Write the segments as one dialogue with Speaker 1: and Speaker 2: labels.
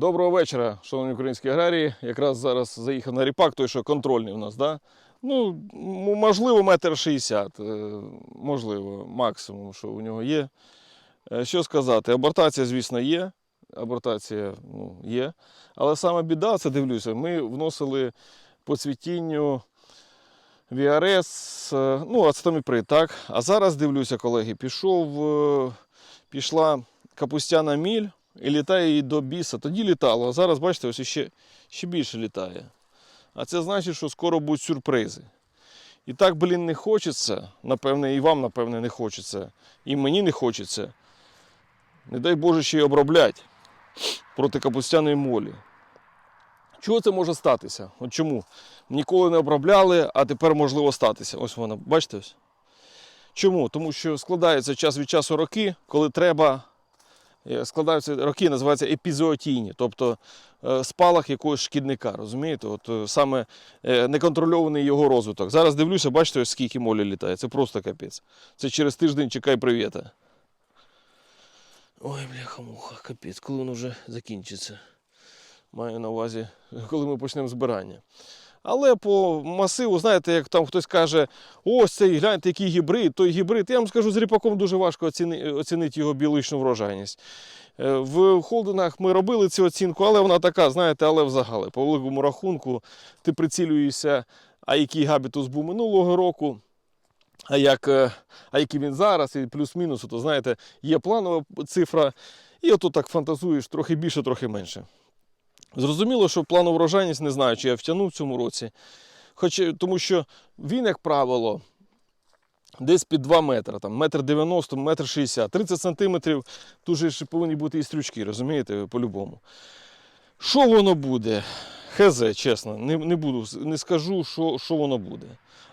Speaker 1: Доброго вечора, шановні українські аграрії. Якраз зараз заїхав на ріпак, той, що контрольний у нас. Да? Ну, можливо, метр шістдесят, е, можливо, максимум, що у нього є. Е, Що сказати, абортація, звісно, є. Абортація ну, є. Але саме біда, це дивлюся, ми вносили по цвітінню VRS, е, ну, ацетаміприд, так. А зараз дивлюся, колеги, пішов, пішла капустяна міль і літає її до біса. Тоді літало, а зараз, бачите, ось ще, ще більше літає. А це значить, що скоро будуть сюрпризи. І так, блін, не хочеться, напевне, і вам, напевне, не хочеться, і мені не хочеться. Не дай Боже ще й оброблять проти капустяної молі. Чого це може статися? От чому? Ніколи не обробляли, а тепер можливо статися. Ось вона, бачите? ось? Чому? Тому що складаються час від часу роки, коли треба. Е, Складаються роки, називаються епізоотійні, тобто е, спалах якогось шкідника, розумієте? От е, саме неконтрольований його розвиток. Зараз дивлюся, бачите, скільки молі літає. Це просто капець. Це через тиждень чекай привіта. Ой, бляха-муха, капець, коли воно вже закінчиться. Маю на увазі, коли ми почнемо збирання. Але по масиву, знаєте, як там хтось каже, ось цей гляньте, який гібрид, той гібрид. Я вам скажу, з ріпаком дуже важко оціни, оцінити його біологічну врожайність. Е, В холдингах ми робили цю оцінку, але вона така, знаєте, але взагалі. По великому рахунку ти прицілюєшся, а який габітус був минулого року, а, як, е, а який він зараз, і плюс-мінус, то знаєте, є планова цифра, і ото так фантазуєш трохи більше, трохи менше. Зрозуміло, що планову врожайність не знаю, чи я втягнув в цьому році. Хоч, тому що він, як правило, десь під 2 метри, там, метр 90, метр 60, 30 сантиметрів, тут же повинні бути і стрючки, розумієте, по-любому. Що воно буде? Хз, чесно, не, не буду, не скажу, що, що воно буде.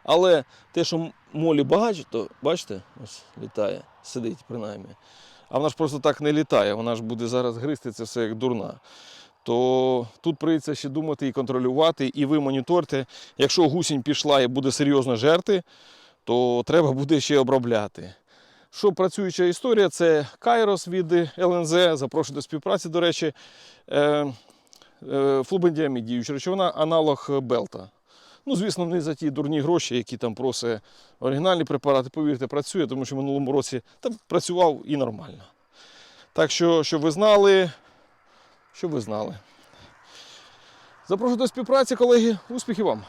Speaker 1: Але те, що молі багато, бачите, ось літає, сидить принаймні. А вона ж просто так не літає, вона ж буде зараз гризти це все як дурна то тут прийдеться ще думати і контролювати, і ви моніторте. Якщо гусінь пішла і буде серйозно жерти, то треба буде ще обробляти. Що працююча історія, це Кайрос від ЛНЗ, запрошую до співпраці, до речі, е, е, флубендіамід, діюча речовина, аналог Белта. Ну, звісно, не за ті дурні гроші, які там просить оригінальні препарати, повірте, працює, тому що в минулому році там працював і нормально. Так що, щоб ви знали, щоб ви знали. Запрошую до співпраці, колеги. Успіхів вам!